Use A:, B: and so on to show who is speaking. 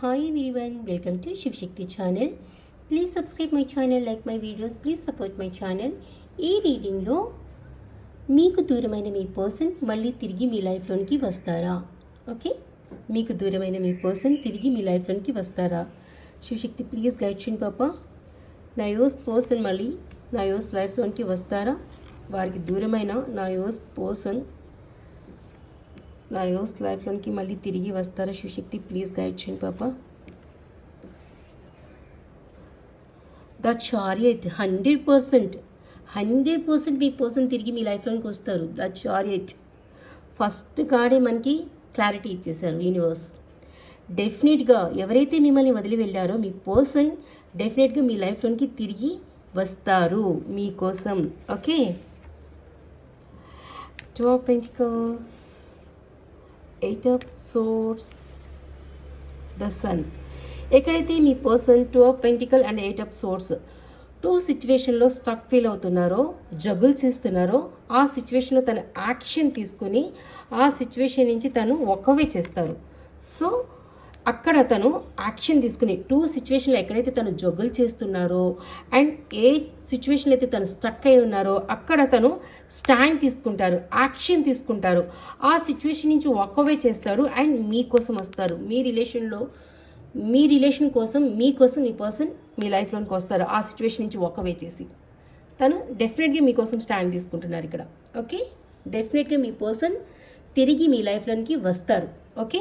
A: Hi one welcome to Shivashakti channel please subscribe my channel like my videos please support my channel ఈ రీడింగ్లో మీకు దూరమైన మీ person మళ్ళీ తిరిగి మీ లైఫ్లోనికి వస్తారా? ఓకే మీకు దూరమైన మీ పర్సన్ తిరిగి మీ లైఫ్లోనికి వస్తారా? శివశక్తి ప్లీజ్ గైడ్ చేయండి పాప నా యోస్ పర్సన్ మళ్ళీ నా యోస్ లైఫ్లోనికి వస్తారా? వారికి దూరమైన నా యోస్ పర్సన్ నా యోస్ లైఫ్లోనికి మళ్ళీ తిరిగి వస్తారా శివశక్తి ప్లీజ్ గైడ్ చేయండి పాప the chariot hundred percent hundred percent me person తిరిగి మీ లైఫ్లోనికి వస్తారు ద చారియట్ ఫస్ట్ కాడే మనకి క్లారిటీ ఇచ్చేశారు యూనివర్స్ డెఫినెట్గా ఎవరైతే మిమ్మల్ని వదిలి వెళ్ళారో మీ పర్సన్ డెఫినెట్గా మీ లైఫ్లోనికి తిరిగి వస్తారు మీకోసం okay two of pentacles eight of swords the sun ఎక్కడైతే మీ person two of pentacle and eight of swords two సిచ్యువేషన్లో స్టక్ ఫీల్ అవుతున్నారో జగుల్ చేస్తున్నారో ఆ సిచ్యువేషన్లో తన యాక్షన్ తీసుకొని ఆ సిచ్యువేషన్ నుంచి తను ఒకవే చేస్తారు. సో అక్కడ తను యాక్షన్ తీసుకుని టూ సిచ్యువేషన్లో ఎక్కడైతే తను జగ్గులు చేస్తున్నారో అండ్ ఏ సిచ్యువేషన్లో అయితే తను స్ట్రక్ అయి ఉన్నారో అక్కడ తను స్టాండ్ తీసుకుంటారు యాక్షన్ తీసుకుంటారు. ఆ సిచ్యువేషన్ నుంచి ఒక్కవే చేస్తారు అండ్ మీకోసం వస్తారు. మీ రిలేషన్లో మీ రిలేషన్ కోసం మీకోసం మీ పర్సన్ మీ లైఫ్లోనికి వస్తారు. ఆ సిచ్యువేషన్ నుంచి ఒక్కవే చేసి. తను డెఫినెట్గా మీకోసం స్టాండ్ తీసుకుంటున్నారు ఇక్కడ. ఓకే? డెఫినెట్గా మీ పర్సన్ తిరిగి మీ లైఫ్లోనికి వస్తారు. ఓకే?